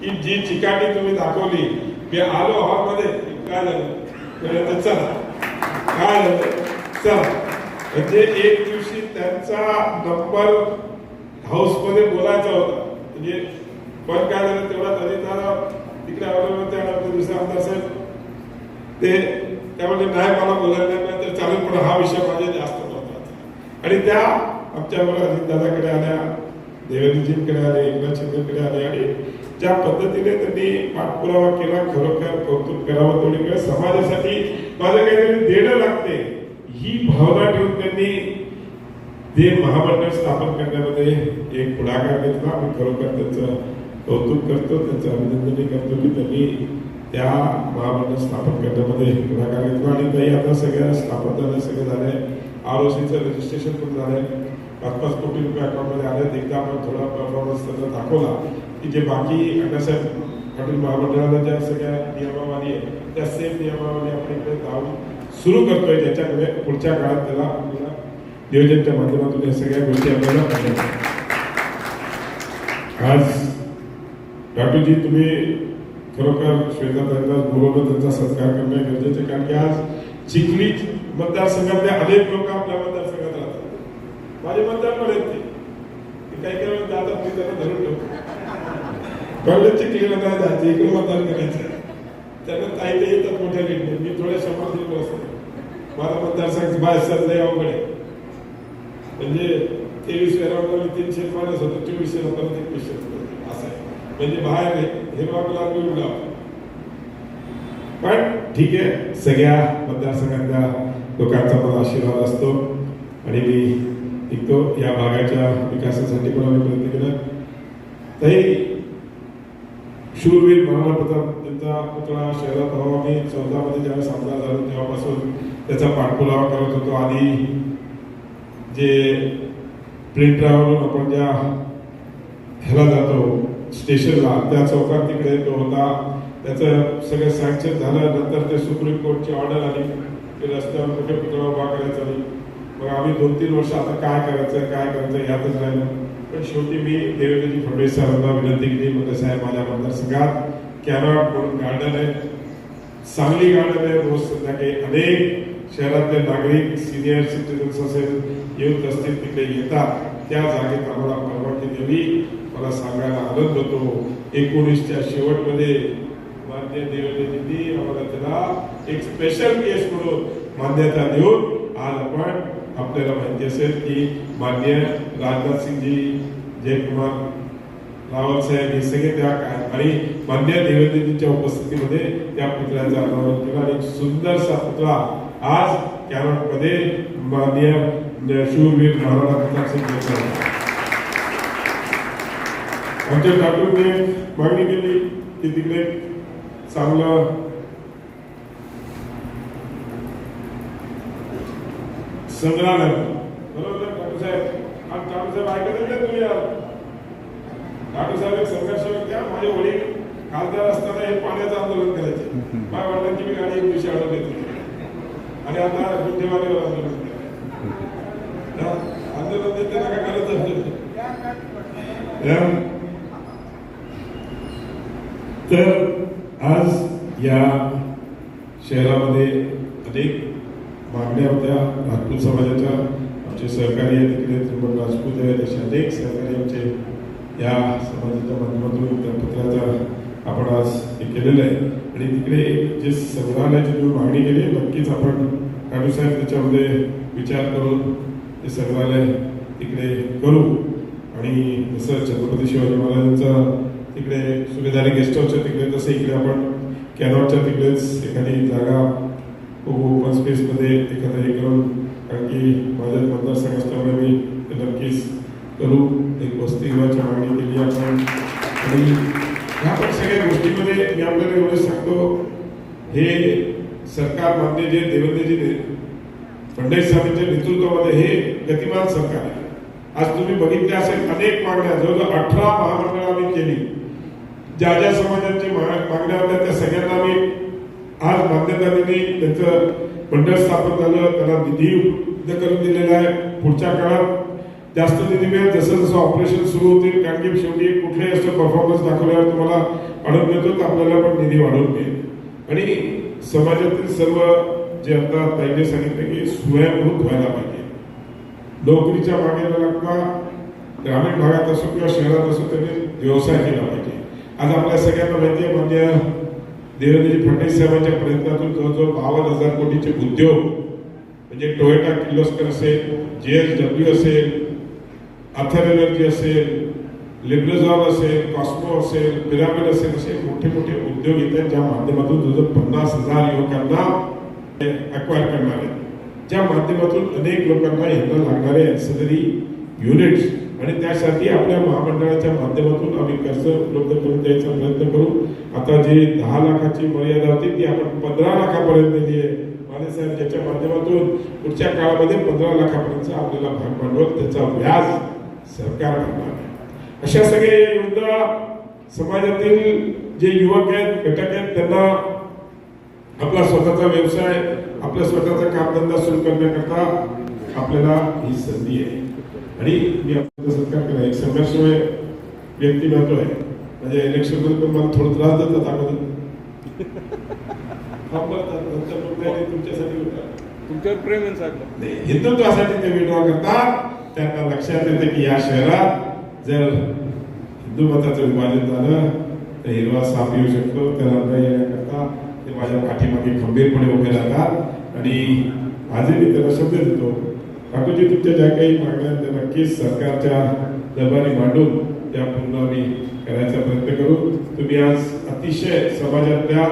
की जी चिकाटी तुम्ही दाखवली मी आलो हॉलमध्ये. काय झालं? चला. काय झालं? चला. म्हणजे एक दिवशी त्यांचा नंबर हाऊसमध्ये बोलायचा होता. म्हणजे पण काय झालं तेवढा तरी त्याला तिकडे अवलंबून त्या आमचे दुसरे आमदार साहेब ते त्यामध्ये नाही मला बोलायला नाही तर चालेल पण हा विषय माझ्या जास्त महत्त्वाचा आणि त्या आमच्या अजित दादाकडे आल्या देवेंद्रजींकडे आले एकनाथ शिंदेकडे आले आणि ज्या पद्धतीने त्यांनी पाठपुरावा केला खरोखर कौतुक करावं तेवढी वेळ समाजासाठी माझं काहीतरी देणं लागते. ही भावना ठेवून त्यांनी ते महामंडळ स्थापन करण्यामध्ये एक पुढाकार घेतला. आम्ही खरोखर त्यांचं कौतुक करतो त्यांचं अभिनंदनही करतो की त्यांनी त्या महामंडळ स्थापन करण्यामध्ये पुढाकार घेतला. आणि ताई आता सगळ्या स्थापन झाल्या सगळे झाले आर ओ सीचं रजिस्ट्रेशन पण झालंय. पाच पाच कोटी रुपये अकाउंटमध्ये आले एकदा आपण थोडा परफॉर्मन्स त्यांना दाखवला. की जे बाकी अण्णासाहेब पाटील महामंडळाला ज्या सगळ्या नियमावली आहे त्या सेम नियमावली आपण इकडे जाऊन सुरू करतोय. त्याच्यामुळे पुढच्या काळात त्याला आपल्याला नियोजनच्या माध्यमातून या सगळ्या गोष्टी आपल्याला पाहिजे. आज राटूजी तुम्ही खरोखर श्वेताताईंना बोलवलं त्यांचा सत्कार करणं गरजेचं आहे. कारण की आज चिखली मतदारसंघातल्या अनेक लोक आपल्या मतदारसंघात माझे मतदार पण आहेत ते काही काही वेळेस जातात मी त्यांना धरून ठेवतो. कळलं चिखलीला काय जायचं इकडे मतदान करायचं. त्यांना काही ते येतात मोठ्या लीडने मी थोड्या समर्थन असतो. मला मतदारसंघ बाहेर लय अवघड. आहे म्हणजे तेवीस वेळा तीनशे माणूस होतो चोवीसशे परत एकवीसशे असं आहे. म्हणजे बाहेर हे बाबा गाव पण ठीक आहे. सगळ्या मतदारसंघातल्या लोकांचा मला आशीर्वाद असतो. आणि मी निघतो या भागाच्या विकासासाठी पण आम्ही प्रयत्न केला. तरी शूरवीर महाराणा प्रताप यांचा पुतळा शहरात हवा आम्ही चौदामध्ये ज्यावेळेस आमदार झालो तेव्हापासून त्याचा पाठपुरावा करत होतो. आधी जे प्रिंटरावरून आपण ज्या ह्याला जातो स्टेशनला त्या चौकात तिकडे तो होता. त्याचं सगळं सँक्शन झालं. नंतर ते सुप्रीम कोर्टची ऑर्डर आली. की रस्त्यावर कुठे पुतळा उभा करायचा नाही. मग आम्ही दोन तीन वर्ष आता काय करायचं काय करायचं यातच राहिलं. पण शेवटी मी देवेंद्रजी फडणवीस साहेबांना विनंती केली म्हणजे साहेब माझ्या मतदारसंघात कॅनॉट म्हणून गार्डन आहे. चांगली गार्डन आहे. रोज संध्याकाळी अनेक शहरातले नागरिक सिनियर सिटीजन्स असेल येऊन असतील तिकडे येतात. त्या जागेत आम्हाला परवानगी दिली मला सांगायला आनंद होतो. एकोणीसच्या शेवटमध्ये मान्य देवेंद्रजींनी आम्हाला त्याला एक स्पेशल केस म्हणून मान्यता देऊन आज आपण आपल्याला माहिती असेल की मान्य राजनाथ सिंगजी जयकुमार रावत साहेब हे सगळे त्या आणि मान्य देवेंद्रजींच्या उपस्थितीमध्ये त्या पुतळ्याचं अनावरण केलं आणि सुंदरसा पुतळा आज कॅनडमध्ये मान्य शूरवीर महाराणा प्रताप सिंग आमच्या ठाकूरने मागणी केली की तिकडे चांगलं संग्रहालय. बरोबर ना साहेब. आज ठाकूर साहेब ऐकत नाही तुम्ही यार. ठाकूर साहेब एक संघर्ष व्यक्ती माझे वडील खासदार असताना हे पाण्याचं आंदोलन करायचे. माझ्या वडिलांची मी गाडी एक दिवशी अडवली होती. आणि आता गुंठेवाडीवर आंदोलन आंदोलन देते ना काय करत असते? तर आज या शहरामध्ये अनेक मागण्या होत्या. राजपूत समाजाच्या आमचे सहकारी आहेत तिकडे त्रिमण राजपूत आहेत असे अनेक सहकारी आमचे या समाजाच्या माध्यमातून त्या पत्राचा आपण आज हे केलेलं आहे. आणि तिकडे जे संग्रहालयाची तुम्ही मागणी केली नक्कीच आपण काढू साहेब त्याच्यामध्ये विचार करून ते संग्रहालय तिकडे करू. आणि जसं छत्रपती शिवाजी महाराजांचा तिकडे सुभेदारी गेस्ट हाऊसच्या तिकडे तसं इकडे आपण कॅनॉटच्या तिकडेच एखादी जागा ओपन स्पेसमध्ये एखादं हे करून कारण की माझ्या मतदारसंघ असल्यामुळे मी ते नक्कीच करू. एक वसतिगृहाची मागणी केली आपण. आणि ह्या पण सगळ्या गोष्टीमध्ये मी आपल्याला एवढं सांगतो हे सरकार मान्य जे देवेंद्रजी फडणवीस साहेबांच्या नेतृत्वामध्ये हे गतिमान सरकार आहे. आज तुम्ही बघितले असेल अनेक मागण्या जवळजवळ अठरा महामंडळं आम्ही केली. ज्या ज्या समाजांची मागण्या होत्या त्या सगळ्यांना आम्ही आज मान्यता त्याचं त्यांचं मंडळ स्थापन झालं त्याला निधी उपलब्ध करून दिलेला आहे. पुढच्या काळात जास्त निधी मिळेल जसं जसं ऑपरेशन सुरू होतील कारण की शेवटी कुठल्याही असं परफॉर्मन्स दाखवल्यावर तुम्हाला वाढवून देतो तर आपल्याला पण निधी वाढवून मिळेल. आणि समाजातील सर्व जे आता ताईने सांगितलं की स्वयंभूत व्हायला पाहिजे. नोकरीच्या मागे न लागता ग्रामीण भागात असो किंवा शहरात असो त्यांनी व्यवसाय केला पाहिजे. आज आपल्या सगळ्यांना माहिती आहे म्हणजे देवेंद्रजी फडणवीस साहेबांच्या प्रयत्नातून जवळजवळ बावन्न हजार कोटीचे उद्योग म्हणजे टोयोटा किर्लोस्कर असेल जे एस डब्ल्यू असेल अथर एनर्जी असेल लिब्रेझॉन असेल कॉस्मो असेल पिरामिड असेल असे मोठे मोठे उद्योग येतात ज्या माध्यमातून जवळजवळ पन्नास हजार युवकांना अक्वायर करणार आहेत. ज्या माध्यमातून अनेक लोकांना यांना लागणारे ॲन्सलरी युनिट्स आणि त्यासाठी आपल्या महामंडळाच्या माध्यमातून आम्ही कर्ज उपलब्ध करून द्यायचा प्रयत्न करू. आता जे दहा लाखाची मर्यादा होती ती आपण पंधरा लाखापर्यंत दिली आहे. मानेसाहेब ज्याच्या माध्यमातून पुढच्या काळामध्ये पंधरा लाखापर्यंत आपल्याला भाग भांडवल त्याचा व्याज सरकार भरणार अशा सगळे योजना समाजातील जे युवक आहेत घटक आहेत त्यांना आपला स्वतःचा व्यवसाय आपला स्वतःचा कामधंदा सुरू करण्याकरता आपल्याला ही संधी आहे. आणि मी आपल्याला सत्कार केला. एक संघर्षमय व्यक्तिमत्व आहे. म्हणजे इलेक्शनमध्ये पण मला थोडं त्रास देतात अगोदर तुमच्यासाठी होतं. तुमच्यावर प्रेम नाही, हिंदुत्वासाठी ते विड्रॉ करतात. त्यांना लक्षात येते की या शहरात जर हिंदू मताचं विभाजन झालं तर हिरवा साप येऊ शकतो त्याला न येण्याकरता ते माझ्या पाठीमागे खंबीरपणे उभे राहतात. आणि आजही मी त्याला शब्द देतो ठाकूरजी तुमच्या ज्या काही मागण्या नक्कीच सरकारच्या दरबारी मांडून त्या पूर्ण आम्ही करायचा प्रयत्न करू. तुम्ही आज अतिशय समाजातल्या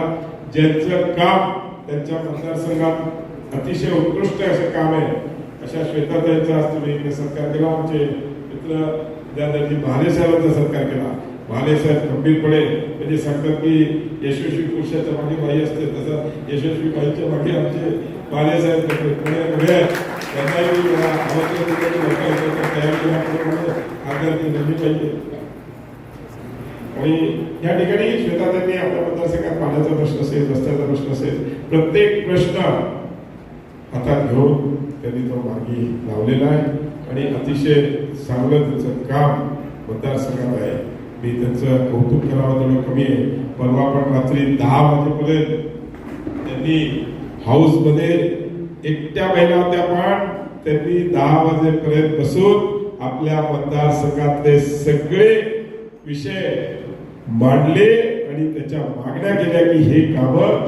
ज्यांचं काम त्यांच्या मतदारसंघात अतिशय उत्कृष्ट असं काम आहे अशा श्वेताताईंचा आज तुम्ही इकडे सत्कार केला. आमचे मित्र दादाजी भाले साहेबांचा सत्कार केला. भालेसाहेब साहेब खंबीरपणे म्हणजे सांगतात की यशस्वी पुरुषाच्या मागे बाई असते तसं यशस्वी बाईच्या मागे आमचे महाले साहेब आहेत. त्यांनाही मी तयार केला दिलं की ती नेहमी पाहिजे. आणि या ठिकाणी श्वेताताईंनी आपल्या मतदारसंघात पाण्याचा प्रश्न असेल रस्त्याचा प्रश्न असेल प्रत्येक प्रश्न हातात घेऊन त्यांनी तो मार्गी लावलेला आहे. आणि अतिशय चांगलं त्याचं काम मतदारसंघात आहे. मी त्यांचं कौतुक करावं तेवढं कमी आहे. परवा पण रात्री दहा वाजेपर्यंत त्यांनी हाऊसमध्ये एकट्या महिला होत्या पण त्यांनी दहा वाजेपर्यंत बसून आपल्या मतदारसंघातले सगळे विषय मांडले आणि त्याच्या मागण्या केल्या की हे कामं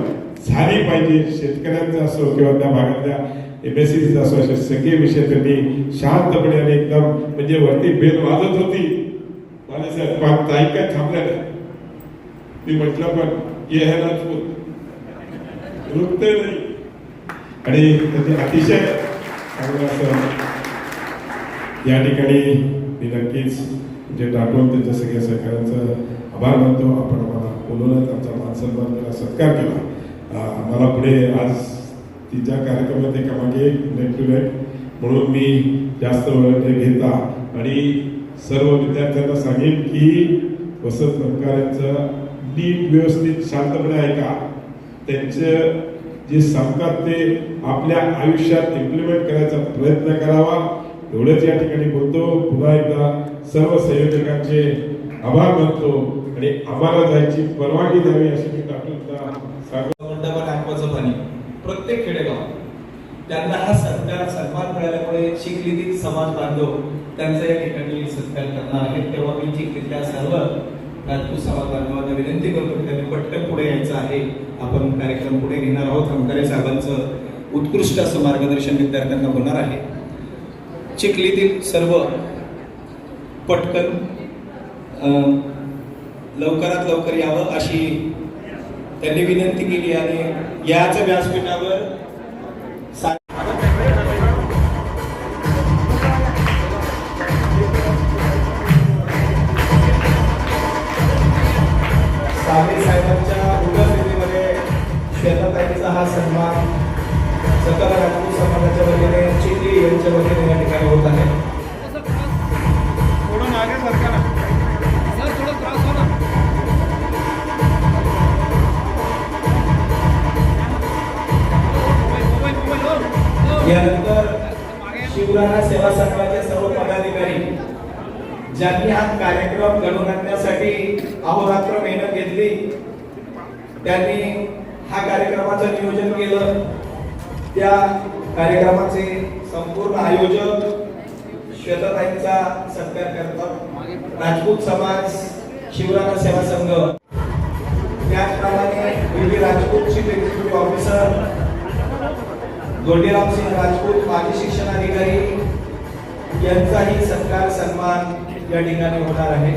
झाली पाहिजे. शेतकऱ्यांचं असो किंवा त्या भागातल्या एमएससीचा असो असे सगळे विषय त्यांनी शांतपणे आणि एकदम म्हणजे वरती बेल वाजत होती. मला साहेब ताई काय थांबल्या नाही. मी म्हटलं पण ये है राजपूत रुकते नाही. आणि त्याचे अतिशय चांगलं असं या ठिकाणी मी नक्कीच जे टाकून त्यांच्या सगळ्या सहकार्यांचं आभार मानतो. आपण आम्हाला बोलवलं आमचा मान सन्मान केला सत्कार केला. आम्हाला मला पुढे आज तिच्या कार्यक्रमात एका मागे एक नेक टू नेट म्हणून मी जास्त वेळ घेता आणि सर्व विद्यार्थ्यांना सांगेन की वसंत नमकारांचं नीट व्यवस्थित शांतपणे ऐका. त्यांचं जे सांगतात ते आपल्या आयुष्यात इम्प्लिमेंट करायचा प्रयत्न करावा. एवढंच या ठिकाणी बोलतो. पुन्हा एकदा सर्व संयोजकांचे आभार मानतो आणि आम्हाला जायची परवानगी द्यावी अशी मी टाकून पाणी प्रत्येक खेडेगाव त्यांना हा सत्कार सन्मान मिळाल्यामुळे चिखलीतील समाज बांधव त्यांचा या ठिकाणी सत्कार करणार आहेत. तेव्हा मी चिखलीतल्या सर्व राजपूत समाज बांधवांना विनंती करतो की त्यांनी पटकन पुढे यायचं आहे. आपण कार्यक्रम पुढे घेणार आहोत. अंकारे साहेबांचं उत्कृष्ट असं मार्गदर्शन विद्यार्थ्यांना होणार आहे. चिखलीतील सर्व पटकन अं, लवकरात लवकर यावं अशी त्यांनी विनंती केली आणि याच व्यासपीठावर साहेबांच्या हा सन्मान सकल राजपूत समाजाच्या वतीने चिखली यांच्या वतीने यानंतर शिवराणा सेवा संघाचे सर्व पदाधिकारी ज्यांनी हा कार्यक्रम घडवून आणण्यासाठी अहोरात्र मेहनत घेतली त्यांनी हा कार्यक्रमाचं नियोजन केलं. त्या कार्यक्रमाचे संपूर्ण आयोजक श्वेताताईंचा सत्कार करतात. राजपूत समाज शिवराणा सेवा संघ. त्याचप्रमाणे विवी Rajput chief executive officer Dhondiram Singh Rajput माजी शिक्षण अधिकारी यांचाही सत्कार सन्मान या ठिकाणी होणार आहे.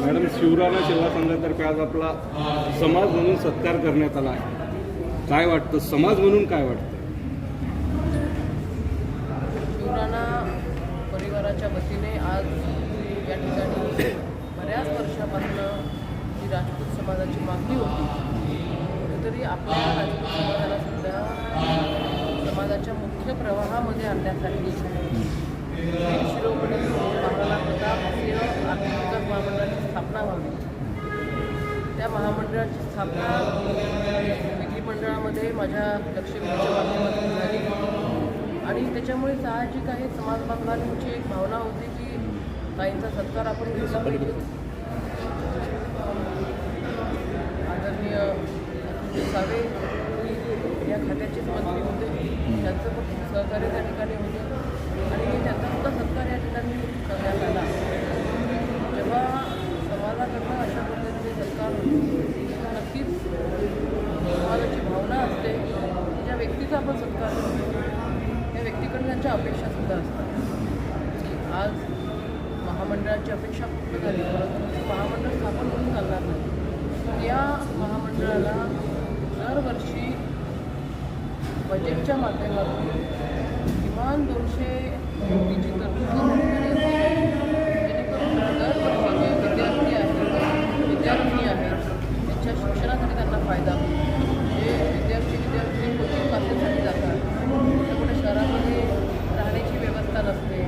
मॅडम शिवराणा सेवा संघातर्फे आज आपला समाज म्हणून सत्कार करण्यात आला आहे. काय वाटतं? समाज म्हणून काय वाटतं? शिवराणा परिवाराच्या वतीने आज या ठिकाणी बऱ्याच वर्षापासून जी राजपूत समाजाची मागणी होती कुठेतरी आपल्या राजकीय समाजालासुद्धा समाजाच्या मुख्य प्रवाहामध्ये आणण्यासाठी शिरोमणी महाराणा प्रताप आर्थिक विकास महामंडळाची स्थापना व्हावी. त्या महामंडळाची स्थापना विधिमंडळामध्ये माझ्या लक्षवेधीच्या माध्यमातून झाली. आणि त्याच्यामुळे साहजिक आहे समाज बांधवांची एक भावना होती की काहींचा सत्कार आपण घेतला पाहिजे आदरणीय अतुल सावे या खात्याचेच मंत्री होते. त्यांचं पण सहकार्य त्या ठिकाणी होतं. आणि त्यांचा सुद्धा सत्कार या ठिकाणी करण्यात आला. जेव्हा समाजाकडनं अशा पद्धतीने सत्कार नक्कीच समाजाची भावना असते की ज्या व्यक्तीचा आपण सत्कार करतो त्या व्यक्तीकडून त्यांच्या अपेक्षासुद्धा असतात. आज महामंडळाची अपेक्षा पूर्ण झाली परंतु महामंडळ स्थापन होऊन चालणार नाही. या महामंडळाला बजेटच्या माध्यमातून किमान दोनशे कोटीची तरतूद करण्यात आली आहे. जेणेकरून दरवर्षी जे विद्यार्थी आहेत विद्यार्थी आहेत त्यांच्या शिक्षणासाठी त्यांना फायदा होईल जे विद्यार्थी विद्यार्थी कोचिंग क्लासेससाठी जातात त्यामुळे शहरामध्ये राहण्याची व्यवस्था नसते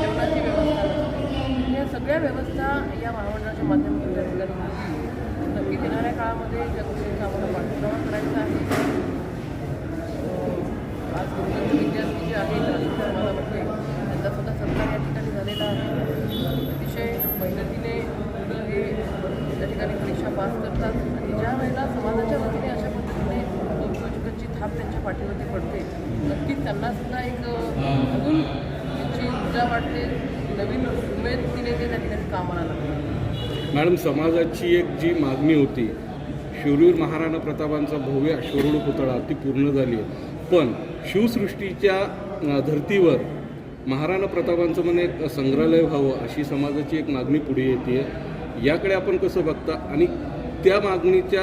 जेवणाची व्यवस्था नसते या सगळ्या व्यवस्था या महामंडळाच्या माध्यमातून त्या ठिकाणी होतील. नक्कीच येणाऱ्या काळामध्ये ज्या गोष्टींचा आम्हाला पाठपुरावा करायचा आहे आज गुरुकुलचे विद्यार्थी जे आहेत राजकीय समाजामध्ये त्यांचा सुद्धा सत्कार या ठिकाणी झालेला आहे अतिशय मेहनतीने मुलं हे त्या ठिकाणी परीक्षा पास करतात आणि ज्या वेळेला समाजाच्या वतीने अशा पद्धतीने उद्योजकांची थाप त्यांच्या पाठीवरती पडते नक्कीच त्यांना सुद्धा एक अजून ऊर्जा वाटते नवीन उमेदतीने ते त्या ठिकाणी कामाला मॅडम समाजाची एक जी मागणी होती शूरवीर महाराणा प्रतापांचा भव्य अश्वरूढ पुतळा ती पूर्ण झाली आहे. पण शिवसृष्टीच्या धर्तीवर महाराणा प्रतापांचं म्हणे एक संग्रहालय व्हावं अशी समाजाची एक मागणी पुढे येते. याकडे आपण कसं बघता आणि त्या मागणीच्या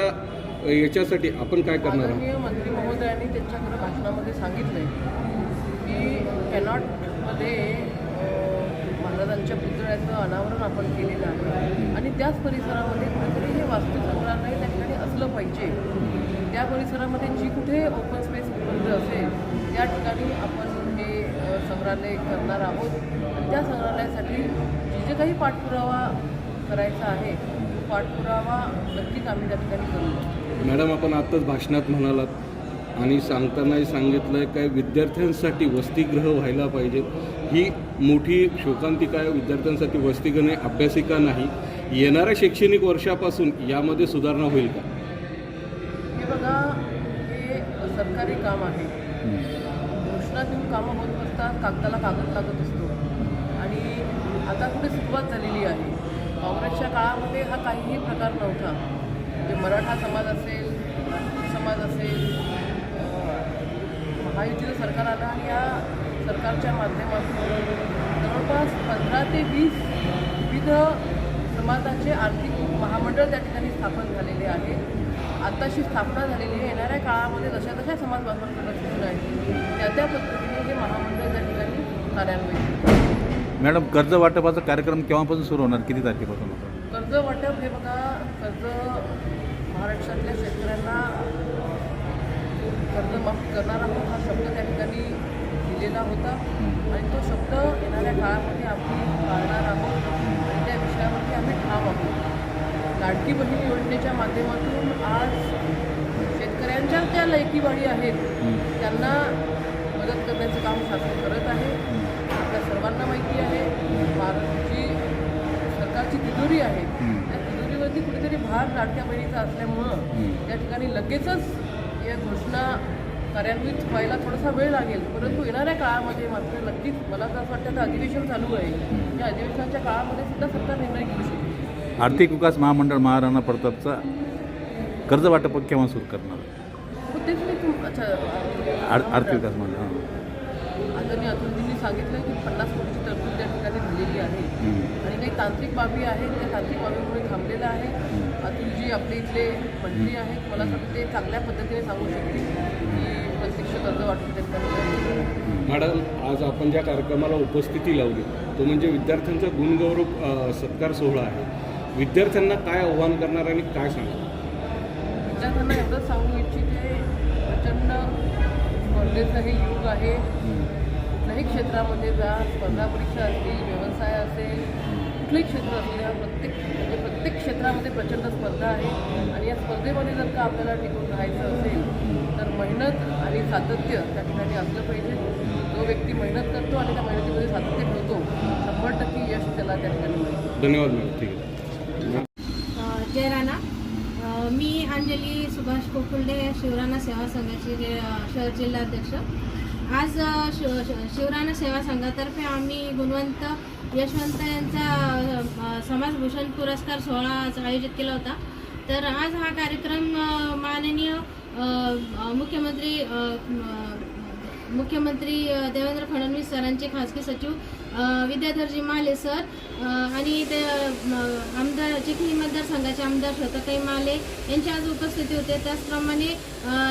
याच्यासाठी आपण काय करणार आहोत? मंत्री महोदयांनी त्यांच्याकडे भाषणामध्ये सांगितलंय की कॅनॉटमध्ये महाराजांच्या पुतळ्याचं अनावरण आपण केलेलं आहे. आणि त्याच परिसरामध्ये कुठेतरी हे वास्तुसंग्रहालय त्या ठिकाणी असलं पाहिजे. त्या परिसरामध्ये जी कुठे ओपन स्पेस उपलब्ध असेल त्या ठिकाणी आपण हे संग्रहालय करणार आहोत. त्या संग्रहालयासाठी जे जे काही पाठपुरावा करायचा आहे तो पाठपुरावा नक्कीच आम्ही त्या ठिकाणी करू. मॅडम आपण आत्ताच भाषणात म्हणालात आणि सांगतानाही सांगितलं आहे काय विद्यार्थ्यांसाठी वसतिगृह व्हायला पाहिजे ही मोठी शोकांतिका आहे. विद्यार्थ्यांसाठी वसतिगृह आहे, अभ्यासिका नाही. येणाऱ्या शैक्षणिक वर्षापासून यामध्ये सुधारणा होईल का? हे बघा हे सरकारी काम आहे. घोषणा देऊन कामं होत असतात कागदाला कागद लागत असतो. आणि आता कुठे सुरुवात झालेली आहे. काँग्रेसच्या काळामध्ये हा काहीही प्रकार नव्हता. म्हणजे मराठा समाज असेल समाज असेल महायुतीचं सरकार आलं आणि या सरकारच्या माध्यमातून जवळपास पंधरा ते वीस विविध समाजाचे आर्थिक महामंडळ त्या ठिकाणी स्थापन झालेले आहे. आताशी स्थापना झालेली आहे. येणाऱ्या काळामध्ये जशा जशा समाज बांधवांकडे सूचना आहेत त्या त्या पद्धतीने हे महामंडळ त्या ठिकाणी कार्यान्वित. मॅडम कर्ज वाटपाचा कार्यक्रम केव्हापासून सुरू होणार? किती तारखेपासून कर्ज वाटप हे बघा कर्ज महाराष्ट्रातल्या शेतकऱ्यांना कर्ज माफ करणार आहोत हा शब्द त्या ठिकाणी दिलेला होता. आणि तो शब्द येणाऱ्या काळामध्ये आम्ही पाळणार आहोत. आणि त्या विषयावरती आम्ही ठाम आहोत. लाडकी बहीण योजनेच्या माध्यमातून आज शेतकऱ्यांच्या ज्या लेकीवाडी आहेत त्यांना मदत करण्याचं काम शासन करत आहे. आपल्या सर्वांना माहिती आहे महाराष्ट्राची सरकारची तिजोरी आहे. त्या तिजोरीवरती कुठेतरी भार लाडक्या बहिणीचा असल्यामुळं. त्या ठिकाणी लगेचच या घोषणा कार्यान्वित व्हायला थोडासा वेळ लागेल. परंतु येणाऱ्या काळामध्ये मात्र नक्कीच मला तर असं वाटतं अधिवेशन चालू आहे या अधिवेशनाच्या काळामध्ये सुद्धा सरकार निर्णय घेऊ शकते आर्थिक विकास महामंडळ महाराणा प्रतापचा कर्ज वाटप केव्हा सुरू करणार? तेच मी आर्थिक विकास मंडळ हां. आदरणीय अतुलजींनी सांगितलं की पन्नास कोटीची तरतूद त्या ठिकाणी झालेली आहे. आणि काही तांत्रिक बाबी आहेत त्या तांत्रिक बाबीमुळे थांबलेलं आहे अतुलजी आपले इथले मंत्री आहेत मला असं वाटतं ते चांगल्या पद्धतीने सांगू शकतील की प्रत्यक्ष कर्ज वाटून ठिकाणी मॅडम आज आपण ज्या कार्यक्रमाला उपस्थिती लावली तो म्हणजे विद्यार्थ्यांचा गुणगौरव सत्कार सोहळा आहे. विद्यार्थ्यांना काय आव्हान करणार आणि काय सांगणार? विद्यार्थ्यांना एवढंच सांगू इच्छिते प्रचंड स्पर्धेचं हे युग आहे. कुठल्याही क्षेत्रामध्ये जा स्पर्धा परीक्षा असतील व्यवसाय असेल कुठलंही क्षेत्र असेल या प्रत्येक म्हणजे प्रत्येक क्षेत्रामध्ये प्रचंड स्पर्धा आहे. आणि या स्पर्धेमध्ये जर का आपल्याला टिकून राहायचं असेल तर मेहनत आणि सातत्य त्या ठिकाणी असलं पाहिजे. जो व्यक्ती मेहनत करतो आणि त्या मेहनतीमध्ये सातत्य ठेवतो शंभर टक्के यश त्याला त्या ठिकाणी मिळतं धन्यवाद मॅडम. ठीक आहे. जय राणा. मी अंजली सुभाष कोकुल्डे शिवराणा सेवा संघाचे शहर जिल्हाध्यक्ष. आज शिव शिवराणा सेवा संघातर्फे आम्ही गुणवंत यशवंत यांचा समाजभूषण पुरस्कार सोहळा आज आयोजित केला होता. तर आज हा कार्यक्रम माननीय मुख्यमंत्री मुख्यमंत्री देवेंद्र फडणवीस सरांचे खासगी सचिव विद्याधरजी माले सर आणि ते आमदार चिखली मतदारसंघाचे आमदार श्वेताताई माले यांची आज उपस्थिती होते. त्याचप्रमाणे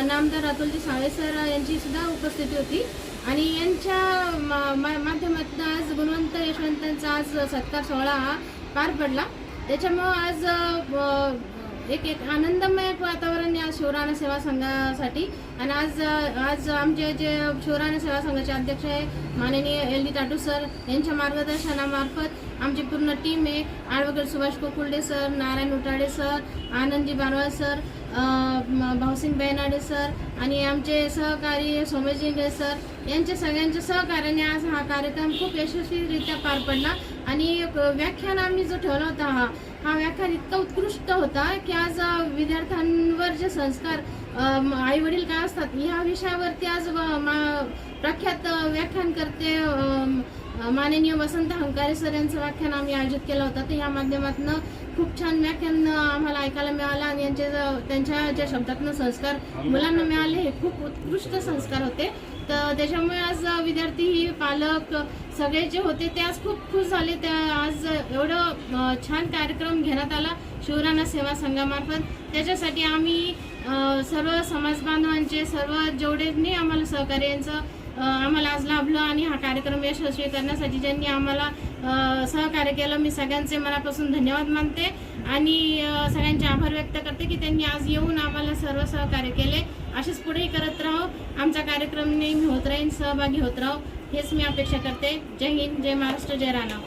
नामदार अतुलजी साळे सर यांची सुद्धा उपस्थिती होती. आणि यांच्या मा- माध्यमातून आज गुणवंत यशवंतांचा आज सत्कार सोहळा हा पार पडला. त्याच्यामुळं आज एक एक आनंदमय वातावरण या शिवराणा सेवा संघासाठी. आणि आज आज आमचे जे शिवराणा सेवा संघाचे अध्यक्ष आहे माननीय एल डी टाटू सर यांच्या मार्गदर्शनामार्फत आमची पूर्ण टीम आहे. Advocate Subhash Kokulde sir Narayan Utade sir Anandji Barwal sir Bhausing Benade sir आणि आमचे सहकारी सोमेशजिंगे सर यांच्या सगळ्यांच्या सहकार्याने आज हा कार्यक्रम खूप यशस्वीरित्या पार पडला. आणि व्याख्यान आम्ही जो ठेवला होता हा हा व्याख्यान इतका उत्कृष्ट होता की आज विद्यार्थ्यांवर जे संस्कार आई वडील काय असतात ह्या विषयावरती आज मा- प्रख्यात व्याख्यान करते माननीय वसंत हंकारे सर यांचं व्याख्यान आम्ही आयोजित केलं होतं. तर या माध्यमातून खूप छान व्याख्यान आम्हाला ऐकायला मिळालं आणि यांचे ज- त्यांच्या ज्या शब्दातनं संस्कार मुलांना मिळाले हे खूप उत्कृष्ट संस्कार होते. तर त्याच्यामुळे आज विद्यार्थी ही पालक सगळे जे होते ते आज खूप खुश झाले. त्या आज एवढं छान कार्यक्रम घेण्यात आला शिवराणा सेवा संघामार्फत. त्याच्यासाठी आम्ही सर्व समाज बांधवांचे सर्व जेवढे आम्हाला सहकार्यांचं आम्हाला आज लाभलं आणि हा कार्यक्रम यशस्वी करण्यासाठी ज्यांनी आम्हाला सहकार्य केलं मी सगळ्यांचे मनापासून धन्यवाद मानते. आणि सगळ्यांचे आभार व्यक्त करते की त्यांनी आज येऊन आम्हाला सर्व सहकार्य केले. असेच पुढेही करत राहो. आमचा कार्यक्रम नेहमी होत राहील सहभागी होत राहो. हेच मी अपेक्षा करते. जय हिंद जय महाराष्ट्र जय राणा.